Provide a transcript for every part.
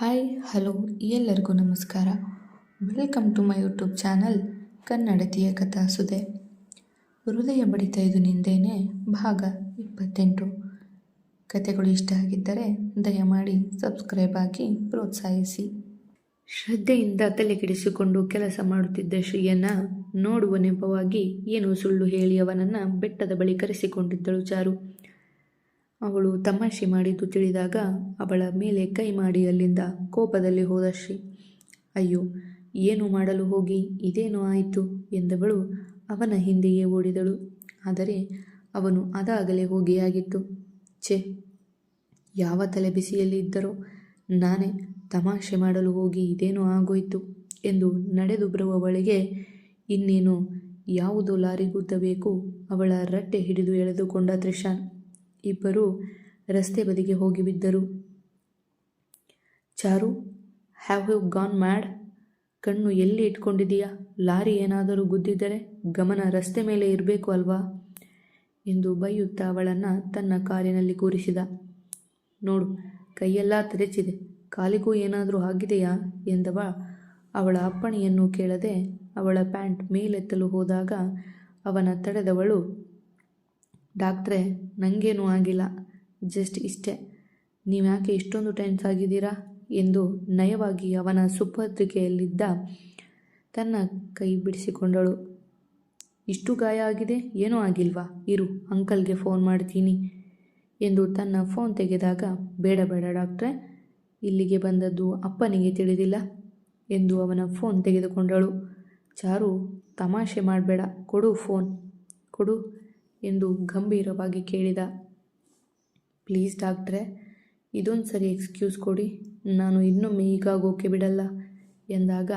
Hi, hello, ಎಲ್ಲರಿಗೂ ನಮಸ್ಕಾರ. Welcome to my YouTube channel ಕನ್ನಡತಿಯ ಕಥಾಸುದೆ ಹೃದಯ ಬಡಿತ ಇದು ನಿಂದೇನೆ ಭಾಗ ಇಪ್ಪತ್ತೆಂಟು. ಕತೆಗಳು ಇಷ್ಟ ಆಗಿದ್ದರೆ ದಯಮಾಡಿ ಸಬ್ಸ್ಕ್ರೈಬ್ ಆಗಿ ಪ್ರೋತ್ಸಾಹಿಸಿ. ಶ್ರದ್ಧೆಯಿಂದ ತಲೆಕೆಡಿಸಿಕೊಂಡು ಕೆಲಸ ಮಾಡುತ್ತಿದ್ದ ಶ್ರೀಯನ್ನ ನೋಡುವ ನೆಪವಾಗಿ ಏನೋ ಸುಳ್ಳು ಹೇಳಿ ಅವನನ್ನು ಬೆಟ್ಟದ ಬಳಿ ಕರೆಸಿಕೊಂಡಿದ್ದಳು ಚಾರು. ಅವಳು ತಮಾಷೆ ಮಾಡಿದ್ದು ತಿಳಿದಾಗ ಅವಳ ಮೇಲೆ ಕೈ ಮಾಡಿ ಅಲ್ಲಿಂದ ಕೋಪದಲ್ಲಿ ಹೋದ ಶ್ರೀ. ಅಯ್ಯೋ, ಏನು ಮಾಡಲು ಹೋಗಿ? ಇದೇನೋ ಆಯಿತು? ಎಂದವಳು ಅವನ ಹಿಂದೆಯೇ ಓಡಿದಳು. ಆದರೆ ಅವನು ಅದಾಗಲೇ ಹೋಗಿಯಾಗಿತ್ತು. ಛೆ, ಯಾವ ತಲೆ ಬಿಸಿಯಲ್ಲಿ ಇದ್ದರೋ? ನಾನೇ ತಮಾಷೆ ಮಾಡಲು ಹೋಗಿ ಇದೇನೋ ಆಗೋಯಿತು? ಎಂದು ನಡೆದು ಬರುವವಳಿಗೆ ಇನ್ನೇನು ಯಾವುದೋ ಲಾರಿಗುದ್ದಬೇಕು ಅವಳ ರಟ್ಟೆ ಹಿಡಿದು ಎಳೆದುಕೊಂಡ ತ್ರಿಶಾನ್. ಇಬ್ಬರು ರಸ್ತೆ ಬದಿಗೆ ಹೋಗಿ ಬಿದ್ದರು. Charu have you gone mad ಕಣ್ಣು ಎಲ್ಲಿ ಇಟ್ಕೊಂಡಿದೀಯಾ ಲಾರಿ ಏನಾದರೂ ಗುದ್ದಿದ್ದರೆ ಗಮನ ರಸ್ತೆ ಮೇಲೆ ಇರಬೇಕು ಅಲ್ವಾ? ಎಂದು ಬೈಯುತ್ತಾ ಅವಳನ್ನು ತನ್ನ ಕಾರಿನಲ್ಲಿ ಕೂರಿಸಿದ. ನೋಡು, ಕೈಯೆಲ್ಲ ತೆರೆಚಿದೆ. ಕಾಲಿಗೂ ಏನಾದರೂ ಆಗಿದೆಯಾ? ಎಂದವ ಅವಳ ಅಪ್ಪಣೆಯನ್ನು ಕೇಳದೆ ಅವಳ ಪ್ಯಾಂಟ್ ಮೇಲೆತ್ತಲು ಹೋದಾಗ ಅವನ ತಡೆದವಳು ಡಾಕ್ಟ್ರೇ ನನಗೇನೂ ಆಗಿಲ್ಲ. ಜಸ್ಟ್ ಇಷ್ಟೇ. ನೀವು ಯಾಕೆ ಇಷ್ಟೊಂದು ಟೆನ್ಸ್ ಆಗಿದ್ದೀರಾ? ಎಂದು ನಯವಾಗಿ ಅವನ ಸುಪತ್ರಿಕೆಯಲ್ಲಿದ್ದ ತನ್ನ ಕೈ ಬಿಡಿಸಿಕೊಂಡಳು. ಇಷ್ಟು ಗಾಯ ಆಗಿದೆ? ಏನೂ ಆಗಿಲ್ವಾ? ಇರು, ಅಂಕಲ್ಗೆ ಫೋನ್ ಮಾಡ್ತೀನಿ ಎಂದು ತನ್ನ ಫೋನ್ ತೆಗೆದಾಗ, ಬೇಡ ಬೇಡ ಡಾಕ್ಟ್ರೆ, ಇಲ್ಲಿಗೆ ಬಂದದ್ದು ಅಪ್ಪನಿಗೆ ತಿಳಿದಿಲ್ಲ ಎಂದು ಅವನ ಫೋನ್ ತೆಗೆದುಕೊಂಡಳು. ಚಾರು, ತಮಾಷೆ ಮಾಡಬೇಡ, ಕೊಡು ಫೋನ್, ಕೊಡು. ಎಂದು ಗಂಭೀರವಾಗಿ ಕೇಳಿದ. ಪ್ಲೀಸ್ ಡಾಕ್ಟ್ರೆ ಇದೊಂದು ಸರಿ ಎಕ್ಸ್ಕ್ಯೂಸ್ ಕೊಡಿ. ನಾನು ಇನ್ನೊಮ್ಮೆ ಈಗಾಗೋಕೆ ಬಿಡಲ್ಲ ಎಂದಾಗ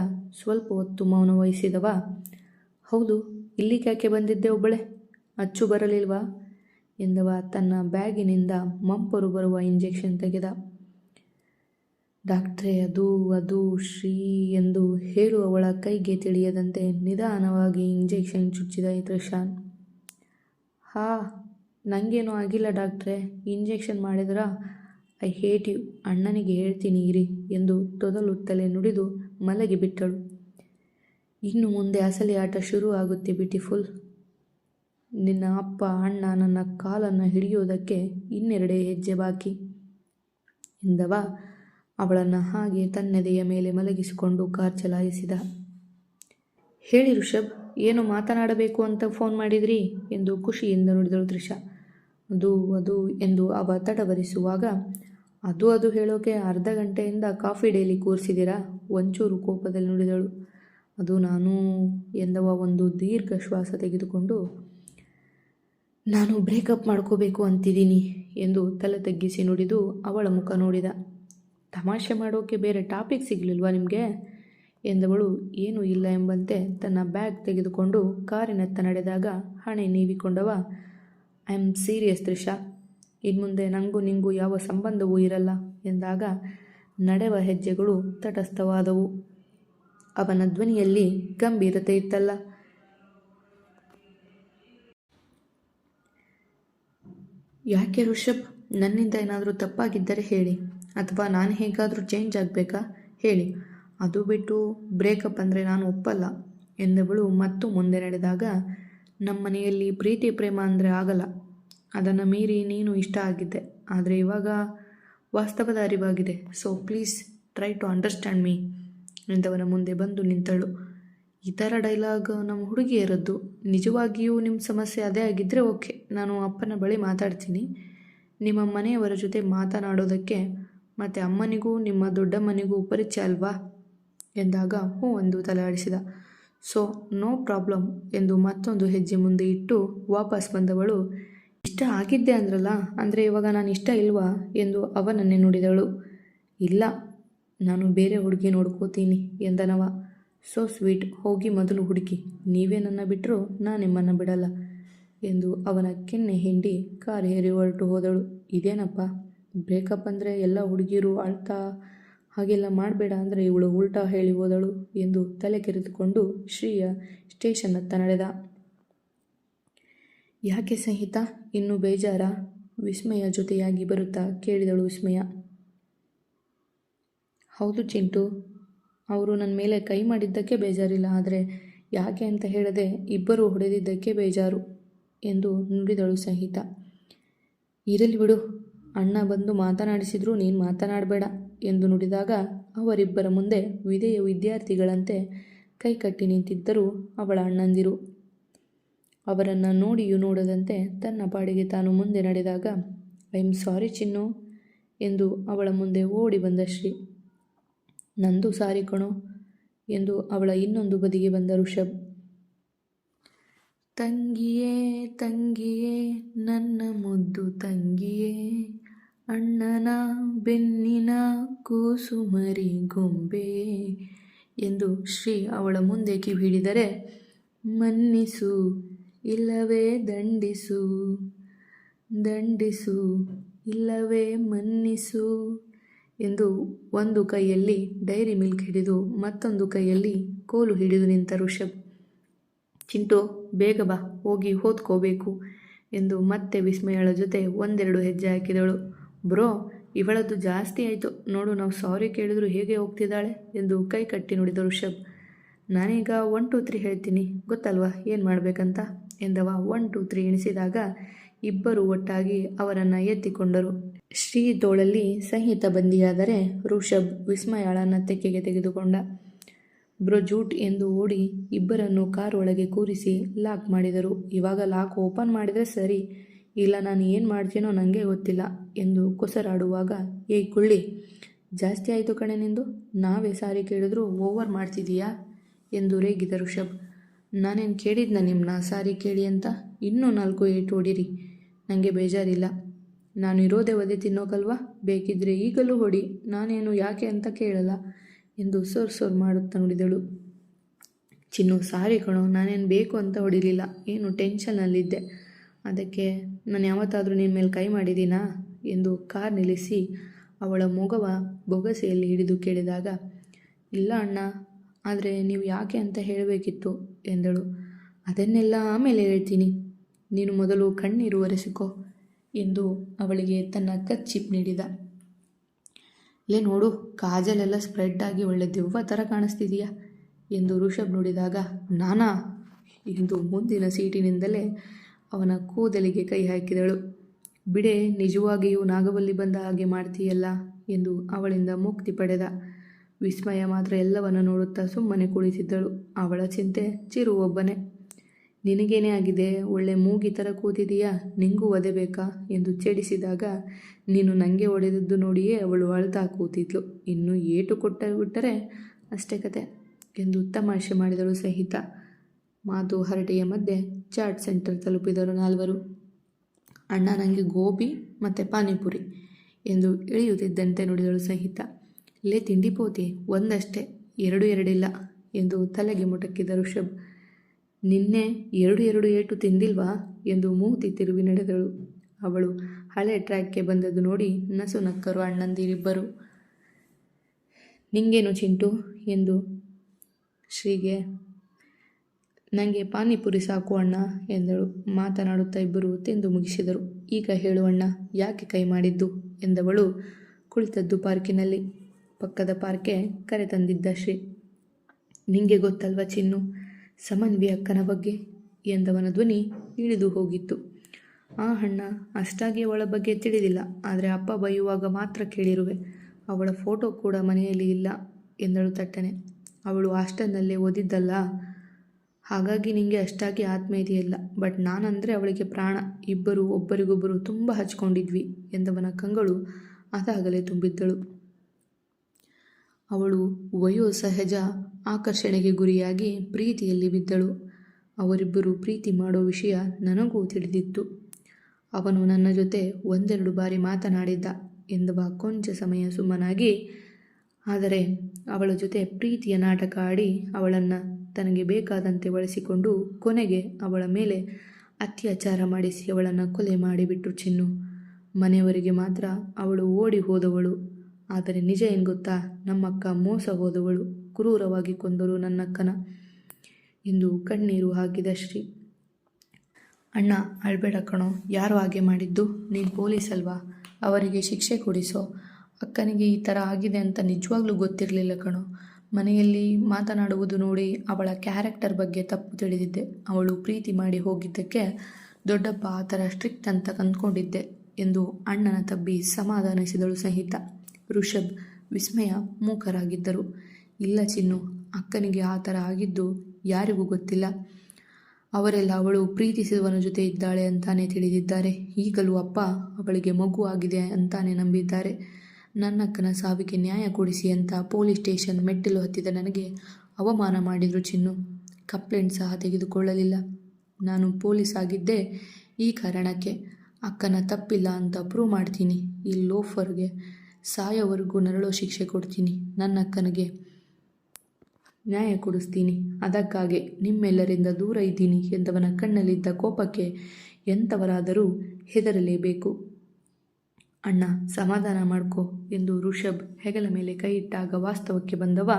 ಸ್ವಲ್ಪ ಹೊತ್ತು ಮೌನ ವಹಿಸಿದವ. ಹೌದು, ಇಲ್ಲಿಗೆ ಯಾಕೆ ಬಂದಿದ್ದೆ ಒಬ್ಬಳೆ? ಅಚ್ಚು ಬರಲಿಲ್ವಾ? ಎಂದವ ತನ್ನ ಬ್ಯಾಗಿನಿಂದ ಮಂಪರು ಬರುವ ಇಂಜೆಕ್ಷನ್ ತೆಗೆದ. ಡಾಕ್ಟ್ರೇ, ಅದು ಅದು, ಶ್ರೀ ಎಂದು ಹೇಳುವವಳ ಕೈಗೆ ತಿಳಿಯದಂತೆ ನಿಧಾನವಾಗಿ ಇಂಜೆಕ್ಷನ್ ಚುಚ್ಚಿದ ತ್ರಿಶಾನ್ ಹಾ ನನಗೇನೂ ಆಗಿಲ್ಲ ಡಾಕ್ಟ್ರೇ. ಇಂಜೆಕ್ಷನ್ ಮಾಡಿದ್ರಾ ಐ ಹೇಟ್ ಯು. ಅಣ್ಣನಿಗೆ ಹೇಳ್ತೀನಿ ಇರಿ ಎಂದು ತೊದಲುತ್ತಲೇ ನುಡಿದು ಮಲಗಿ ಬಿಟ್ಟಳು. ಇನ್ನು ಮುಂದೆ ಅಸಲಿ ಆಟ ಶುರು ಆಗುತ್ತೆ ಬ್ಯೂಟಿಫುಲ್ ನಿನ್ನ ಅಪ್ಪ, ಅಣ್ಣ ನನ್ನ ಕಾಲನ್ನು ಹಿಡಿಯೋದಕ್ಕೆ ಇನ್ನೆರಡೇ ಹೆಜ್ಜೆ ಬಾಕಿ ಎಂದವ ಅವಳನ್ನು ಹಾಗೆ ತನ್ನೆದೆಯ ಮೇಲೆ ಮಲಗಿಸಿಕೊಂಡು ಕಾರ್ ಚಲಾಯಿಸಿದ ಹೇಳಿ ಋಷಭ್ ಏನು ಮಾತನಾಡಬೇಕು ಅಂತ ಫೋನ್ ಮಾಡಿದ್ರಿ? ಎಂದು ಖುಷಿಯಿಂದ ನುಡಿದಳು ತ್ರಿಷಾ. ಅದು ಅದು ಎಂದು ಅವ ತಡವರಿಸುವಾಗ, ಅದು ಅದು ಹೇಳೋಕೆ ಅರ್ಧ ಗಂಟೆಯಿಂದ ಕಾಫಿ ಡೇಲಿ ಕೂರಿಸಿದ್ದೀರಾ? ಒಂಚೂರು ಕೋಪದಲ್ಲಿ ನುಡಿದಳು. ಅದು ನಾನು ಎಂದವ ಒಂದು ದೀರ್ಘ ಶ್ವಾಸ ತೆಗೆದುಕೊಂಡು, ನಾನು ಬ್ರೇಕಪ್ ಮಾಡ್ಕೋಬೇಕು ಅಂತಿದ್ದೀನಿ ಎಂದು ತಲೆ ತಗ್ಗಿಸಿ ನುಡಿದು ಅವಳ ಮುಖ ನೋಡಿದ. ತಮಾಷೆ ಮಾಡೋಕೆ ಬೇರೆ ಟಾಪಿಕ್ ಸಿಗಲಿಲ್ವಾ ನಿಮಗೆ? ಎಂದವಳು, ಏನೂ ಇಲ್ಲ ಎಂಬಂತೆ ತನ್ನ ಬ್ಯಾಗ್ ತೆಗೆದುಕೊಂಡು ಕಾರಿನತ್ತ ನಡೆದಾಗ ಹಣೆ ನೀವಿಕೊಂಡವ? I am serious Trisha. ಇನ್ಮುಂದೆ ನನಗೂ ನಿಂಗೂ ಯಾವ ಸಂಬಂಧವೂ ಇರಲ್ಲ ಎಂದಾಗ ನಡೆವ ಹೆಜ್ಜೆಗಳು ತಟಸ್ಥವಾದವು. ಅವನ ಧ್ವನಿಯಲ್ಲಿ ಗಂಭೀರತೆ ಇತ್ತಲ್ಲ. ಯಾಕೆ ಋಷಭ್, ನನ್ನಿಂದ ಏನಾದರೂ ತಪ್ಪಾಗಿದ್ದರೆ ಹೇಳಿ, ಅಥವಾ ನಾನು ಹೇಗಾದರೂ ಚೇಂಜ್ ಆಗಬೇಕಾ? ಹೇಳಿ. ಅದು ಬಿಟ್ಟು ಬ್ರೇಕಪ್ ಅಂದರೆ ನಾನು ಒಪ್ಪಲ್ಲ ಎಂದವಳು ಮತ್ತು ಮುಂದೆ ನಡೆದಾಗ ನಮ್ಮ ಮನೆಯಲ್ಲಿ ಪ್ರೀತಿ ಪ್ರೇಮ ಅಂದರೆ ಆಗಲ್ಲ, ಅದನ್ನು ಮೀರಿ ನೀನು ಇಷ್ಟ ಆಗಿದ್ದೆ. ಆದರೆ ಇವಾಗ ವಾಸ್ತವದ ಅರಿವಾಗಿದೆ. So please try to understand me ಎಂದವನ ಮುಂದೆ ಬಂದು ನಿಂತಳು. ಈ ಥರ ಡೈಲಾಗ್ ನಮ್ಮ ಹುಡುಗಿಯರದ್ದು. ನಿಜವಾಗಿಯೂ ನಿಮ್ಮ ಸಮಸ್ಯೆ ಅದೇ ಆಗಿದ್ದರೆ ಓಕೆ ನಾನು ಅಪ್ಪನ ಬಳಿ ಮಾತಾಡ್ತೀನಿ. ನಿಮ್ಮ ಮನೆಯವರ ಜೊತೆ ಮಾತನಾಡೋದಕ್ಕೆ ಮತ್ತು ಅಮ್ಮನಿಗೂ ನಿಮ್ಮ ದೊಡ್ಡಮ್ಮನಿಗೂ ಪರಿಚಯ ಅಲ್ವಾ? ಎಂದಾಗ ಹ್ಞೂ ಎಂದು ತಲೆಯಾಡಿಸಿದ. ಸೊ, ನೋ ಪ್ರಾಬ್ಲಮ್ ಎಂದು ಮತ್ತೊಂದು ಹೆಜ್ಜೆ ಮುಂದೆ ಇಟ್ಟು ವಾಪಸ್ ಬಂದವಳು, ಇಷ್ಟ ಆಗಿದ್ದೆ ಅಂದ್ರಲ್ಲ, ಅಂದರೆ ಇವಾಗ ನಾನು ಇಷ್ಟ ಇಲ್ವಾ? ಎಂದು ಅವನನ್ನೇ ನೋಡಿದಳು. ಇಲ್ಲ, ನಾನು ಬೇರೆ ಹುಡುಗಿ ನೋಡ್ಕೋತೀನಿ, ಎಂದನವ. ಸೊ, ಸ್ವೀಟ್, ಹೋಗಿ ಮೊದಲು ಹುಡುಕಿ, ನೀವೇ ನನ್ನ ಬಿಟ್ಟರು ನಾನು ನಿಮ್ಮನ್ನು ಬಿಡಲ್ಲ, ಎಂದು ಅವನ ಕೆನ್ನೆ ಹಿಂಡಿ ಕಾರ್ ಹೇರಿ ಹೊರಟು ಹೋದಳು. ಇದೇನಪ್ಪ, ಬ್ರೇಕಪ್ ಅಂದರೆ ಎಲ್ಲ ಹುಡುಗಿಯರು ಅಳ್ತಾ ಹಾಗೆಲ್ಲ ಮಾಡಬೇಡ ಅಂದರೆ ಇವಳು ಉಲ್ಟಾ ಹೇಳಿ ಹೋದಳು ಎಂದು ತಲೆ ಕೆರೆದುಕೊಂಡು ಶ್ರೀಯ ಸ್ಟೇಷನ್ನತ್ತ ನಡೆದ. ಯಾಕೆ ಸಂಹಿತ? ಇನ್ನೂ ಬೇಜಾರ? ವಿಸ್ಮಯ ಜೊತೆಯಾಗಿ ಬರುತ್ತಾ? ಕೇಳಿದಳು ವಿಸ್ಮಯ. ಹೌದು ಚಿಂಟು, ಅವರು ನನ್ನ ಮೇಲೆ ಕೈ ಮಾಡಿದ್ದಕ್ಕೆ ಬೇಜಾರಿಲ್ಲ, ಆದರೆ ಯಾಕೆ ಅಂತ ಹೇಳದೆ ಇಬ್ಬರು ಹೊಡೆದಿದ್ದಕ್ಕೆ ಬೇಜಾರು, ಎಂದು ನುಡಿದಳು ಸಂಹಿತ. ಇರಲಿ ಬಿಡು, ಅಣ್ಣ ಬಂದು ಮಾತನಾಡಿಸಿದ್ರು ನೀನು ಮಾತನಾಡಬೇಡ. ಎಂದು ನುಡಿದಾಗ ಅವರಿಬ್ಬರ ಮುಂದೆ ವಿಧೇಯ ವಿದ್ಯಾರ್ಥಿಗಳಂತೆ ಕೈಕಟ್ಟಿ ನಿಂತಿದ್ದರು ಅವಳ ಅಣ್ಣಂದಿರು. ಅವರನ್ನು ನೋಡಿಯೂ ನೋಡದಂತೆ ತನ್ನ ಪಾಡಿಗೆ ತಾನು ಮುಂದೆ ನಡೆದಾಗ, ಐ ಆಮ್ ಸಾರಿ ಚಿನ್ನು ಎಂದು ಅವಳ ಮುಂದೆ ಓಡಿ ಬಂದ ಶ್ರೀ. ನಂದು ಸಾರಿ ಕಣೋ ಎಂದು ಅವಳ ಇನ್ನೊಂದು ಬದಿಗೆ ಬಂದ ಋಷಭ್. ತಂಗಿಯೇ ತಂಗಿಯೇ, ನನ್ನ ಮುದ್ದು ತಂಗಿಯೇ ಅಣ್ಣನ ಬೆನ್ನಿನ ಕೂಸುಮರಿ ಗೊಂಬೆ ಎಂದು ಶ್ರೀ ಅವಳ ಮುಂದೆ ಕಿವಿಡಿದರೆ ಮನ್ನಿಸು, ಇಲ್ಲವೇ ದಂಡಿಸು ದಂಡಿಸು, ಇಲ್ಲವೇ ಮನ್ನಿಸು ಎಂದು ಒಂದು ಕೈಯಲ್ಲಿ ಡೈರಿ ಮಿಲ್ಕ್ ಹಿಡಿದು ಮತ್ತೊಂದು ಕೈಯಲ್ಲಿ ಕೋಲು ಹಿಡಿದು ನಿಂತ ಋಷಭ್, ಚಿಂಟು, ಬೇಗ ಬಾ, ಹೋಗಿ ಓದ್ಕೋಬೇಕು ಎಂದು ಮತ್ತೆ ವಿಸ್ಮಯಳ ಜೊತೆ ಒಂದೆರಡು ಹೆಜ್ಜೆ ಹಾಕಿದಳು. ಬ್ರೋ, ಇವಳದ್ದು ಜಾಸ್ತಿ ಆಯಿತು. ನೋಡು, ನಾವು ಸಾರಿ ಕೇಳಿದ್ರು ಹೇಗೆ ಹೋಗ್ತಿದ್ದಾಳೆ ಎಂದು ಕೈ ಕಟ್ಟಿ ನೋಡಿದ ಋಷಭ್. ನಾನೀಗ ಒನ್ ಟು ತ್ರೀ ಹೇಳ್ತೀನಿ. ಗೊತ್ತಲ್ವಾ? ಏನು ಮಾಡಬೇಕಂತ? ಎಂದವ ಒನ್ ಟು ತ್ರೀ ಎಣಿಸಿದಾಗ ಇಬ್ಬರು ಒಟ್ಟಾಗಿ ಅವರನ್ನು ಎತ್ತಿಕೊಂಡರು. ಶ್ರೀ ತೋಳಲ್ಲಿ ಸಂಹಿತ ಬಂದಿಯಾದರೆ ಋಷಭ್ ವಿಸ್ಮಯಾಳನ್ನು ತೆಕ್ಕೆಗೆ ತೆಗೆದುಕೊಂಡ. ಬ್ರೋ, ಜೂಟ್ ಎಂದು ಓಡಿ ಇಬ್ಬರನ್ನು ಕಾರ್ ಒಳಗೆ ಕೂರಿಸಿ ಲಾಕ್ ಮಾಡಿದರು. ಇವಾಗ ಲಾಕ್ ಓಪನ್ ಮಾಡಿದರೆ ಸರಿ. ಇಲ್ಲ, ನಾನು ಏನು ಮಾಡ್ತೀನೋ ನನಗೆ ಗೊತ್ತಿಲ್ಲ ಎಂದು ಕೊಸರಾಡುವಾಗ, ಏಯ್ ಕುಳ್ಳಿ, ಜಾಸ್ತಿ ಆಯಿತು ಕಣೆ ನಿಂದು? ನಾವೇ ಸಾರಿ ಕೇಳಿದ್ರು ಓವರ್ ಮಾಡ್ತಿದೀಯಾ? ಎಂದು ರೇಗಿದ ಋಷಭ್ ನಾನೇನು ಕೇಳಿದ್ನ ನಿಮ್ಮನ್ನ ಸಾರಿ ಕೇಳಿ ಅಂತ? ಇನ್ನೂ ನಾಲ್ಕು ಏಟು ಹೊಡಿರಿ. ನನಗೆ ಬೇಜಾರಿಲ್ಲ. ನಾನು ಇರೋದೇ ಒದೆ ತಿನ್ನೋಕಲ್ವಾ? ಬೇಕಿದ್ರೆ ಈಗಲೂ ಹೊಡಿ. ನಾನೇನು ಯಾಕೆ ಅಂತ ಕೇಳಲ್ಲ ಎಂದು ಸೋರ್ ಸೋರ್ ಮಾಡುತ್ತಾ ನುಡಿದಳು. ಚಿನ್ನು, ಸಾರಿ ಕಣೋ, ನಾನೇನು ಬೇಕು ಅಂತ ಹೊಡಿಲಿಲ್ಲ. ಏನು ಟೆನ್ಷನ್ನಲ್ಲಿದ್ದೆ. ಅದಕ್ಕೆ ನಾನು ಯಾವತ್ತಾದರೂ ನಿನ್ನ ಮೇಲೆ ಕೈ ಮಾಡಿದ್ದೀನಾ ಎಂದು ಕಾರ್ ನಿಲ್ಲಿಸಿ ಅವಳ ಮೊಗವ ಬೊಗಸೆಯಲ್ಲಿ ಹಿಡಿದು ಕೇಳಿದಾಗ, ಇಲ್ಲ ಅಣ್ಣ, ಆದರೆ ನೀವು ಯಾಕೆ ಅಂತ ಹೇಳಬೇಕಿತ್ತು ಎಂದಳು. ಅದನ್ನೆಲ್ಲ ಆಮೇಲೆ ಹೇಳ್ತೀನಿ. ನೀನು ಮೊದಲು ಕಣ್ಣೀರು ಒರೆಸಿಕೋ ಎಂದು ಅವಳಿಗೆ ತನ್ನ ಕಚ್ಚಿಪ್ ನೀಡಿದ. ಲೇ ನೋಡು, ಕಾಜಲೆಲ್ಲ ಸ್ಪ್ರೆಡ್ ಆಗಿ ಒಳ್ಳೆ ದೆವ್ವ ಥರ ಕಾಣಿಸ್ತಿದೆಯಾ? ಎಂದು ಋಷಭ್ ನೋಡಿದಾಗ, ನಾನಾ? ಎಂದು ಮುಂದಿನ ಸೀಟಿನಿಂದಲೇ ಅವನ ಕೂದಲಿಗೆ ಕೈ ಹಾಕಿದಳು. ಬಿಡೆ, ನಿಜವಾಗಿಯೂ ನಾಗವಲ್ಲಿ ಬಂದ ಹಾಗೆ ಮಾಡ್ತೀಯಲ್ಲ? ಎಂದು ಅವಳಿಂದ ಮುಕ್ತಿ ಪಡೆದ. ವಿಸ್ಮಯ ಮಾತ್ರ ಎಲ್ಲವನ್ನು ನೋಡುತ್ತಾ ಸುಮ್ಮನೆ ಕುಳಿತಿದ್ದಳು. ಅವಳ ಚಿಂತೆ ಚಿರು ಒಬ್ಬನೇ. ನಿನಗೇನೇ ಆಗಿದೆ? ಒಳ್ಳೆ ಮೂಗಿ ಥರ ಕೂತಿದೀಯಾ? ನಿಂಗೂ ಒದೆಬೇಕಾ ಎಂದು ಛೇಡಿಸಿದಾಗ, ನೀನು ನನಗೆ ಒಡೆದದ್ದು ನೋಡಿಯೇ ಅವಳು ಅಳ್ತಾ ಕೂತಿದ್ಲು. ಇನ್ನು ಏಟು ಕೊಟ್ಟ ಬಿಟ್ಟರೆ ಅಷ್ಟೇ ಕತೆ, ಎಂದು ತಮಾಷೆ ಮಾಡಿದಳು ಸಹಿತ. ಮಾತು ಹರಟೆಯ ಮಧ್ಯೆ ಚಾಟ್ ಸೆಂಟರ್ ತಲುಪಿದರು ನಾಲ್ವರು. ಅಣ್ಣ ನನಗೆ ಗೋಬಿ ಮತ್ತು ಪಾನಿಪುರಿ ಎಂದು ಇಳಿಯುತ್ತಿದ್ದಂತೆ ನುಡಿದಳು ಸಹಿತ. ಇಲ್ಲೇ ತಿಂಡಿ ಪೋತಿ, ಒಂದಷ್ಟೇ, ಎರಡು ಎರಡಿಲ್ಲ ಎಂದು ತಲೆಗೆ ಮುಟಕಿದರು ಶಬ್. ನಿನ್ನೆ ಎರಡು ಎರಡು ಏಟು ತಿಂದಿಲ್ವಾ ಎಂದು ಮೂತಿ ತಿರುವಿ ನಡೆದಳು. ಅವಳು ಹಳೆ ಟ್ರ್ಯಾಕ್ಗೆ ಬಂದದ್ದು ನೋಡಿ ನಸು ನಕ್ಕರು ಅಣ್ಣಂದಿರಿಬ್ಬರು. ನಿಂಗೇನು ಚಿಂಟು ಎಂದು ಶ್ರೀಗೆ ನನಗೆ ಪಾನಿಪುರಿ ಸಾಕು ಅಣ್ಣ ಎಂದಳು. ಮಾತನಾಡುತ್ತಾ ಇಬ್ಬರು ತಿಂದು ಮುಗಿಸಿದರು. ಈಗ ಹೇಳು ಅಣ್ಣ, ಯಾಕೆ ಕೈ ಮಾಡಿದ್ದು? ಎಂದವಳು ಕುಳಿತದ್ದು ಪಾರ್ಕಿನಲ್ಲಿ. ಪಕ್ಕದ ಪಾರ್ಕೆ ಕರೆ ತಂದಿದ್ದ ಶ್ರೀ. ನಿಂಗೆ ಗೊತ್ತಲ್ವ ಚಿನ್ನು ಸಮನ್ವಿ ಅಕ್ಕನ ಬಗ್ಗೆ? ಎಂದವನ ಧ್ವನಿ ಇಳಿದು ಹೋಗಿತ್ತು. ಆ ಅಣ್ಣ, ಅಷ್ಟಾಗಿ ಅವಳ ಬಗ್ಗೆ ತಿಳಿದಿಲ್ಲ. ಆದರೆ ಅಪ್ಪ ಬೈಯುವಾಗ ಮಾತ್ರ ಕೇಳಿರುವೆ. ಅವಳ ಫೋಟೋ ಕೂಡ ಮನೆಯಲ್ಲಿ ಇಲ್ಲ ಎಂದಳು ತಟ್ಟನೆ. ಅವಳು ಹಾಸ್ಟೆಲ್ನಲ್ಲೇ ಓದಿದ್ದಲ್ಲ ಹಾಗಾಗಿ ನಿಮಗೆ ಅಷ್ಟಾಗಿ ಆತ್ಮೀಯತೆ ಇಲ್ಲ ಬಟ್ ನಾನಂದರೆ ಅವಳಿಗೆ ಪ್ರಾಣ. ಇಬ್ಬರು ಒಬ್ಬರಿಗೊಬ್ಬರು ತುಂಬ ಹಚ್ಕೊಂಡಿದ್ವಿ ಎಂದವನ ಕಂಗಳು ಅದಾಗಲೇ ತುಂಬಿದ್ದಳು. ಅವಳು ವಯೋಸಹಜ ಆಕರ್ಷಣೆಗೆ ಗುರಿಯಾಗಿ ಪ್ರೀತಿಯಲ್ಲಿ ಬಿದ್ದಳು. ಅವರಿಬ್ಬರು ಪ್ರೀತಿ ಮಾಡೋ ವಿಷಯ ನನಗೂ ತಿಳಿದಿತ್ತು. ಅವನು ನನ್ನ ಜೊತೆ ಒಂದೆರಡು ಬಾರಿ ಮಾತನಾಡಿದ್ದ ಎಂದವ ಕೊಂಚ ಸಮಯ ಸುಮ್ಮನಾಗಿ. ಆದರೆ ಅವಳ ಜೊತೆ ಪ್ರೀತಿಯ ನಾಟಕ ಆಡಿ ಅವಳನ್ನು ತನಗೆ ಬೇಕಾದಂತೆ ಬಳಸಿಕೊಂಡು ಕೊನೆಗೆ ಅವಳ ಮೇಲೆ ಅತ್ಯಾಚಾರ ಮಾಡಿಸಿ ಅವಳನ್ನು ಕೊಲೆ ಮಾಡಿಬಿಟ್ಟು ಚಿನ್ನು. ಮನೆಯವರಿಗೆ ಮಾತ್ರ ಅವಳು ಓಡಿ ಹೋದವಳು. ಆದರೆ ನಿಜ ಏನು ಗೊತ್ತಾ? ನಮ್ಮಕ್ಕ ಮೋಸ ಹೋದವಳು. ಕ್ರೂರವಾಗಿ ಕೊಂದರು ನನ್ನಕ್ಕನ. ಎಂದು ಕಣ್ಣೀರು ಹಾಕಿದ ಶ್ರೀ. ಅಣ್ಣ, ಅಳ್ಬೇಡ ಕಣೋ. ಯಾರು ಹಾಗೆ ಮಾಡಿದ್ದು? ನೀನು ಪೊಲೀಸ್ ಅಲ್ವಾ? ಅವರಿಗೆ ಶಿಕ್ಷೆ ಕೊಡಿಸೋ. ಅಕ್ಕನಿಗೆ ಈ ಥರ ಆಗಿದೆ ಅಂತ ನಿಜವಾಗ್ಲೂ ಗೊತ್ತಿರಲಿಲ್ಲ ಕಣೋ. ಮನೆಯಲ್ಲಿ ಮಾತನಾಡುವುದು ನೋಡಿ ಅವಳ ಕ್ಯಾರೆಕ್ಟರ್ ಬಗ್ಗೆ ತಪ್ಪು ತಿಳಿದಿದ್ದೆ. ಅವಳು ಪ್ರೀತಿ ಮಾಡಿ ಹೋಗಿದ್ದಕ್ಕೆ ದೊಡ್ಡಪ್ಪ ಆ ಥರ ಸ್ಟ್ರಿಕ್ಟ್ ಅಂತ ಕಂದ್ಕೊಂಡಿದ್ದೆ ಎಂದು ಅಣ್ಣನ ತಬ್ಬಿ ಸಮಾಧಾನಿಸಿದಳು ಸಹಿತ. ಋಷಭ್ ವಿಸ್ಮಯ ಮೂಕರಾಗಿದ್ದರು. ಇಲ್ಲ ಚಿನ್ನು, ಅಕ್ಕನಿಗೆ ಆ ಥರ ಆಗಿದ್ದು ಯಾರಿಗೂ ಗೊತ್ತಿಲ್ಲ. ಅವರೆಲ್ಲ ಅವಳು ಪ್ರೀತಿಸಿದವನ ಜೊತೆ ಇದ್ದಾಳೆ ಅಂತಾನೆ ತಿಳಿದಿದ್ದಾರೆ. ಈಗಲೂ ಅಪ್ಪ ಅವಳಿಗೆ ಮಗು ಆಗಿದೆ ಅಂತಾನೆ ನಂಬಿದ್ದಾರೆ. ನನ್ನಕ್ಕನ ಸಾವಿಗೆ ನ್ಯಾಯ ಕೊಡಿಸಿ ಅಂತ ಪೊಲೀಸ್ ಸ್ಟೇಷನ್ ಮೆಟ್ಟಿಲು ಹತ್ತಿದ ನನಗೆ ಅವಮಾನ ಮಾಡಿದರು ಚಿನ್ನು. ಕಂಪ್ಲೇಂಟ್ ಸಹ ತೆಗೆದುಕೊಳ್ಳಲಿಲ್ಲ. ನಾನು ಪೊಲೀಸ್ ಆಗಿದ್ದೆ. ಈ ಕಾರಣಕ್ಕೆ ಅಕ್ಕನ ತಪ್ಪಿಲ್ಲ ಅಂತ ಪ್ರೂವ್ ಮಾಡ್ತೀನಿ. ಈ ಲೋಫರ್ಗೆ ಸಾಯೋವರೆಗೂ ನರಳೋ ಶಿಕ್ಷೆ ಕೊಡ್ತೀನಿ. ನನ್ನ ಅಕ್ಕನಿಗೆ ನ್ಯಾಯ ಕೊಡಿಸ್ತೀನಿ. ಅದಕ್ಕಾಗಿ ನಿಮ್ಮೆಲ್ಲರಿಂದ ದೂರ ಇದ್ದೀನಿ ಎಂದವನ ಕಣ್ಣಲ್ಲಿದ್ದ ಕೋಪಕ್ಕೆ ಎಂಥವರಾದರೂ ಹೆದರಲೇಬೇಕು. ಅಣ್ಣ, ಸಮಾಧಾನ ಮಾಡ್ಕೋ ಎಂದು ಋಷಭ್ ಹೆಗಲ ಮೇಲೆ ಕೈ ಇಟ್ಟಾಗ ವಾಸ್ತವಕ್ಕೆ ಬಂದವ,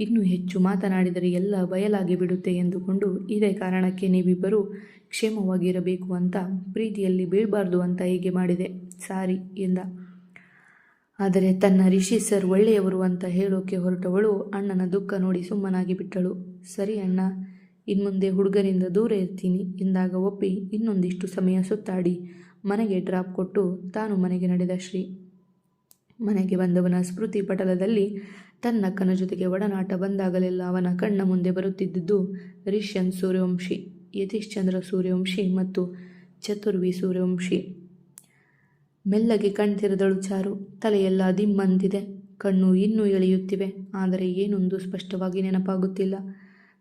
ಇನ್ನೂ ಹೆಚ್ಚು ಮಾತನಾಡಿದರೆ ಎಲ್ಲ ಬಯಲಾಗಿ ಬಿಡುತ್ತೆ ಎಂದುಕೊಂಡು ಇದೇ ಕಾರಣಕ್ಕೆ ನೀವಿಬ್ಬರು ಕ್ಷೇಮವಾಗಿರಬೇಕು ಅಂತ ಪ್ರೀತಿಯಲ್ಲಿ ಬೀಳಬಾರ್ದು ಅಂತ ಹೀಗೆ ಮಾಡಿದೆ. ಸಾರಿ ಎಂದ. ಆದರೆ ತನ್ನ ರಿಷಿ ಸರ್ ಒಳ್ಳೆಯವರು ಅಂತ ಹೇಳೋಕೆ ಹೊರಟವಳು, ಅಣ್ಣನ ದುಃಖ ನೋಡಿ ಸುಮ್ಮನಾಗಿ ಬಿಟ್ಟಳು. ಸರಿ ಅಣ್ಣ, ಇನ್ಮುಂದೆ ಹುಡುಗರಿಂದ ದೂರ ಇರ್ತೀನಿ ಎಂದಾಗ ಒಪ್ಪಿ ಇನ್ನೊಂದಿಷ್ಟು ಸಮಯ ಸುತ್ತಾಡಿ ಮನೆಗೆ ಡ್ರಾಪ್ ಕೊಟ್ಟು ತಾನು ಮನೆಗೆ ನಡೆದ ಶ್ರೀ. ಮನೆಗೆ ಬಂದವನ ಸ್ಮೃತಿ ಪಟಲದಲ್ಲಿ ತನ್ನಕ್ಕನ ಜೊತೆಗೆ ಒಡನಾಟ ಬಂದಾಗಲೆಲ್ಲ ಅವನ ಕಣ್ಣ ಮುಂದೆ ಬರುತ್ತಿದ್ದುದು ರಿಷ್ಯನ್ ಸೂರ್ಯವಂಶಿ, ಯತೀಶ್ಚಂದ್ರ ಸೂರ್ಯವಂಶಿ ಮತ್ತು ಚತುರ್ವಿ ಸೂರ್ಯವಂಶಿ. ಮೆಲ್ಲಗೆ ಕಣ್ತಿರದಳು ಚಾರು, ತಲೆಯೆಲ್ಲ ದಿಮ್ಮಂತಿದೆ, ಕಣ್ಣು ಇನ್ನೂ ಎಳೆಯುತ್ತಿವೆ, ಆದರೆ ಏನೊಂದು ಸ್ಪಷ್ಟವಾಗಿ ನೆನಪಾಗುತ್ತಿಲ್ಲ.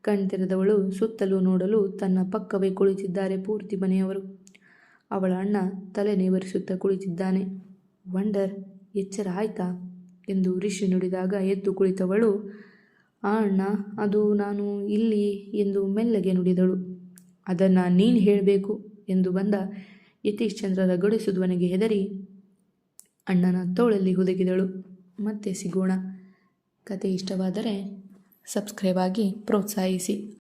ಕಣ್ತಿರದವಳು ಸುತ್ತಲೂ ನೋಡಲು ತನ್ನ ಪಕ್ಕವೇ ಕುಳಿತಿದ್ದಾರೆ ಪೂರ್ತಿ ಮನೆಯವರು. ಅವಳ ಅಣ್ಣ ತಲೆ ನೇವರಿಸುತ್ತಾ ಕುಳಿತಿದ್ದಾನೆ. ವಂಡರ್, ಎಚ್ಚರ ಆಯ್ತಾ? ಎಂದು ರಿಷಿ ನುಡಿದಾಗ ಎದ್ದು ಕುಳಿತವಳು. ಆ ಅಣ್ಣ, ಅದು ನಾನು ಇಲ್ಲಿ ಎಂದು ಮೆಲ್ಲಗೆ ನುಡಿದಳು. ಅದನ್ನು ನೀನು ಹೇಳಬೇಕು, ಎಂದು ಬಂದ ಯತೀಶ್ ಚಂದ್ರರ ಗಡಿಸುದುವನಿಗೆ ಹೆದರಿ ಅಣ್ಣನ ತೋಳಲ್ಲಿ ಹುದುಗಿದಳು. ಮತ್ತೆ ಸಿಗೋಣ. ಕತೆ ಇಷ್ಟವಾದರೆ ಸಬ್ಸ್ಕ್ರೈಬ್ ಆಗಿ ಪ್ರೋತ್ಸಾಹಿಸಿ.